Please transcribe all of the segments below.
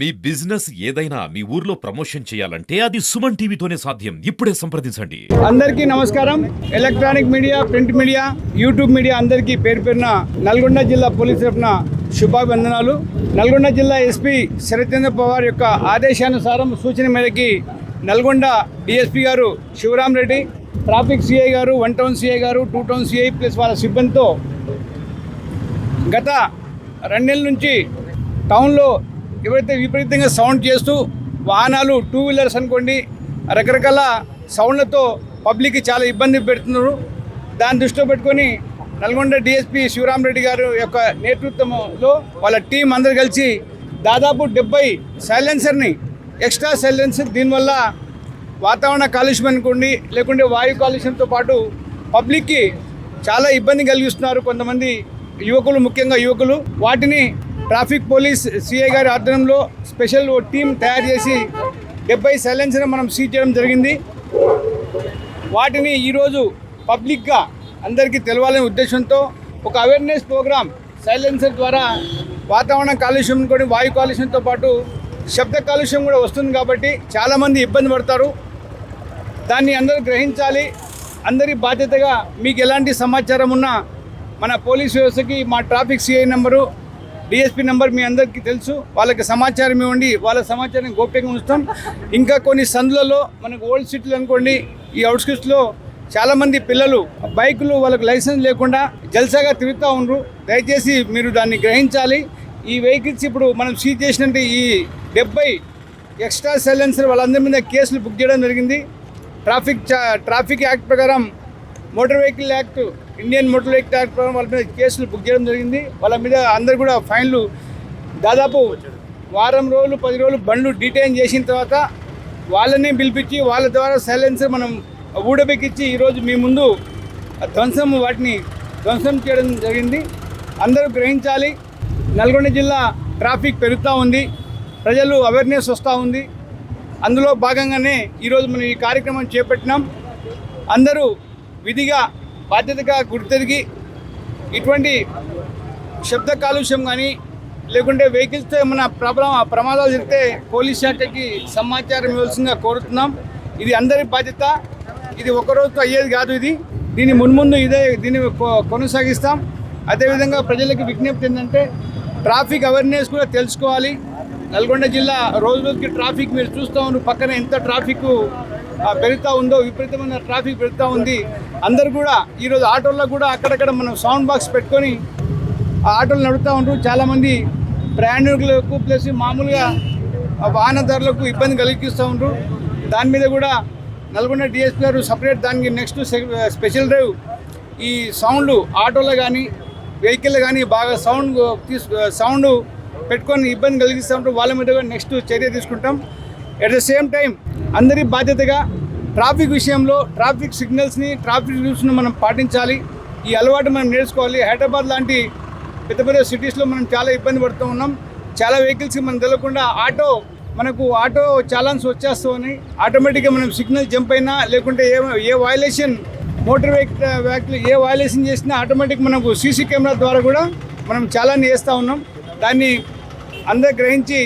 మీ business ఏదైనా మీ ఊర్లో promotion చేయాలంటే అది సుమన్ టీవీతోనే సాధ్యం. ఇప్పుడే సంప్రదించండి. అందరికీ నమస్కారం. Electronic media print media YouTube media అందరికీ పేరు పేరున నల్గొండ జిల్లా పోలీస్ తరఫున శుభాభివందనాలు నల్గొండ జిల్లా ఎస్పీ శరత్చంద్ర పవార్ యొక్క ఆదేశానుసారం సూచన మేరకి నల్గొండ డిఎస్పీ గారు శివరామ్ రెడ్డి ట్రాఫిక్ సిఐ గారు వన్ టౌన్ సిఐ గారు టూ టౌన్ సిఐ ప్లస్ వాళ్ళ సిబ్బందితో గత రెండు నెలల నుంచి టౌన్లో ఎవరైతే విపరీతంగా సౌండ్ చేస్తూ వాహనాలు టూ వీలర్స్ అనుకోండి రకరకాల సౌండ్లతో పబ్లిక్కి చాలా ఇబ్బంది పెడుతున్నారు. దాన్ని దృష్టిలో పెట్టుకొని నల్గొండ డిఎస్పి శివరామ్ రెడ్డి గారు యొక్క నేతృత్వంలో వాళ్ళ టీం అందరు కలిసి దాదాపు డెబ్బై సైలెన్సర్ని ఎక్స్ట్రా సైలెన్సర్ దీనివల్ల వాతావరణ కాలుష్యం అనుకోండి లేకుంటే వాయు కాలుష్యంతో పాటు పబ్లిక్కి చాలా ఇబ్బంది కలిగిస్తున్నారు కొంతమంది యువకులు ముఖ్యంగా యువకులు. వాటిని ట్రాఫిక్ పోలీస్ సిఐ గారి ఆధ్వర్యంలో స్పెషల్ ఓ టీం తయారు చేసి డెబ్బై సైలెన్సర్ మనం సీజ్ చేయడం జరిగింది. వాటిని ఈరోజు పబ్లిక్గా అందరికీ తెలవాలనే ఉద్దేశంతో ఒక అవేర్నెస్ ప్రోగ్రామ్ సైలెన్సర్ ద్వారా వాతావరణ కాలుష్యం కూడా వాయు కాలుష్యంతో పాటు శబ్ద కాలుష్యం కూడా వస్తుంది కాబట్టి చాలామంది ఇబ్బంది పడతారు. దాన్ని అందరూ గ్రహించాలి. అందరి బాధ్యతగా మీకు ఎలాంటి సమాచారం ఉన్నా మన పోలీస్ వ్యవస్థకి మా traffic CI number DSP number మీ అందరికీ తెలుసు. వాళ్ళకి సమాచారం ఇవ్వండి. వాళ్ళ సమాచారం గోప్యంగా ఉంచుతాం. ఇంకా కొన్ని సందులలో మనకు ఓల్డ్ సిటీలు అనుకోండి ఈ అవుట్స్కిట్స్లో చాలామంది పిల్లలు బైకులు వాళ్ళకి లైసెన్స్ లేకుండా జల్సాగా తిరుగుతూ ఉండరు. దయచేసి మీరు దాన్ని గ్రహించాలి. ఈ వెహికల్స్ ఇప్పుడు మనం సీజ్ చేసినట్టు ఈ డెబ్బై ఎక్స్ట్రా సైలెన్సర్ వాళ్ళందరి మీద కేసులు బుక్ చేయడం జరిగింది. ట్రాఫిక్ చా- ట్రాఫిక్ యాక్ట్ ప్రకారం motor vehicle act Indian motor vehicle act ప్రకారం వాళ్ళ మీద కేసులు బుక్ చేయడం జరిగింది. వాళ్ళ మీద అందరు కూడా ఫైన్లు. దాదాపు వారం రోజులు పది రోజులు బండ్లు డీటైన్ చేసిన తర్వాత వాళ్ళని పిలిపించి వాళ్ళ ద్వారా సైలెన్సర్ మనం ఊడబెక్కించి ఈరోజు మీ ముందు ధ్వంసం వాటిని ధ్వంసం చేయడం జరిగింది. అందరూ గ్రహించాలి. నల్గొండ జిల్లా ట్రాఫిక్ పెరుగుతూ ఉంది. ప్రజలు అవేర్నెస్ వస్తూ ఉంది. అందులో భాగంగానే ఈరోజు మనం ఈ కార్యక్రమం చేపట్టినాం. అందరూ విధిగా బాధ్యతగా గుర్తెరిగి ఇటువంటి శబ్ద కాలుష్యం కానీ లేకుంటే వెహికల్స్తో ఏమైనా ప్రాబ్లం ప్రమాదాలు జరిగితే పోలీస్ శాఖకి సమాచారం ఇవ్వాల్సిందిగా కోరుతున్నాం. ఇది అందరి బాధ్యత. ఇది ఒకరోజుతో అయ్యేది కాదు ఇది. దీన్ని మున్ముందు ఇదే దీన్ని కొనసాగిస్తాం. అదేవిధంగా ప్రజలకు విజ్ఞప్తి ఏంటంటే ట్రాఫిక్ అవేర్నెస్ కూడా తెలుసుకోవాలి. నల్గొండ జిల్లా రోజు రోజుకి ట్రాఫిక్ మీరు చూస్తూ ఉన్నారు. పక్కన ఎంత ట్రాఫిక్ పెరుగుతూ ఉందో విపరీతమైన ట్రాఫిక్ పెరుగుతూ ఉంది. అందరు కూడా ఈరోజు ఆటోల్లో కూడా అక్కడక్కడ మనం సౌండ్ బాక్స్ పెట్టుకొని ఆ ఆటోలు నడుపుతూ ఉంటారు చాలామంది ప్రయాణికులకు ప్లస్ మామూలుగా వాహన వాహనదారులకు ఇబ్బంది కలిగిస్తూ ఉంటారు దాని మీద కూడా నల్గొండ డిఎస్పీ గారు సపరేట్ దానికి నెక్స్ట్ స్పెషల్ డ్రైవ్ ఈ సౌండ్ ఆటోలో కానీ వెహికల్ కానీ బాగా సౌండ్ తీసు సౌండ్ పెట్టుకొని ఇబ్బంది కలిగిస్తూ ఉంటారు వాళ్ళ మీద కూడా నెక్స్ట్ చర్య తీసుకుంటాం. ఎట్ ద సేమ్ టైం అందరి బాధ్యతగా ట్రాఫిక్ విషయంలో ట్రాఫిక్ సిగ్నల్స్ని ట్రాఫిక్ రూల్స్ని మనం పాటించాలి. ఈ అలవాటు మనం నేర్చుకోవాలి. హైదరాబాద్ లాంటి పెద్ద పెద్ద సిటీస్లో మనం చాలా ఇబ్బంది పడుతూ ఉన్నాం. చాలా వెహికల్స్కి మనం తెలియకుండా ఆటో మనకు ఆటో చాలాన్స్ వచ్చేస్తామని ఆటోమేటిక్గా మనం సిగ్నల్ జంప్ అయినా లేకుంటే a a violation motor vehicle vehicle a violation చేసినా ఆటోమేటిక్ మనకు సీసీ కెమెరా ద్వారా కూడా మనం చాలాన్ని వేస్తూ ఉన్నాం. దాన్ని అందరు గ్రహించి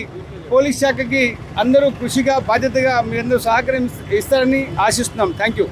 పోలీస్ శాఖకి అందరూ కృషిగా బాధ్యతగా మీరందరూ సహకరి ఇస్తారని ఆశిస్తున్నాం. Thank you.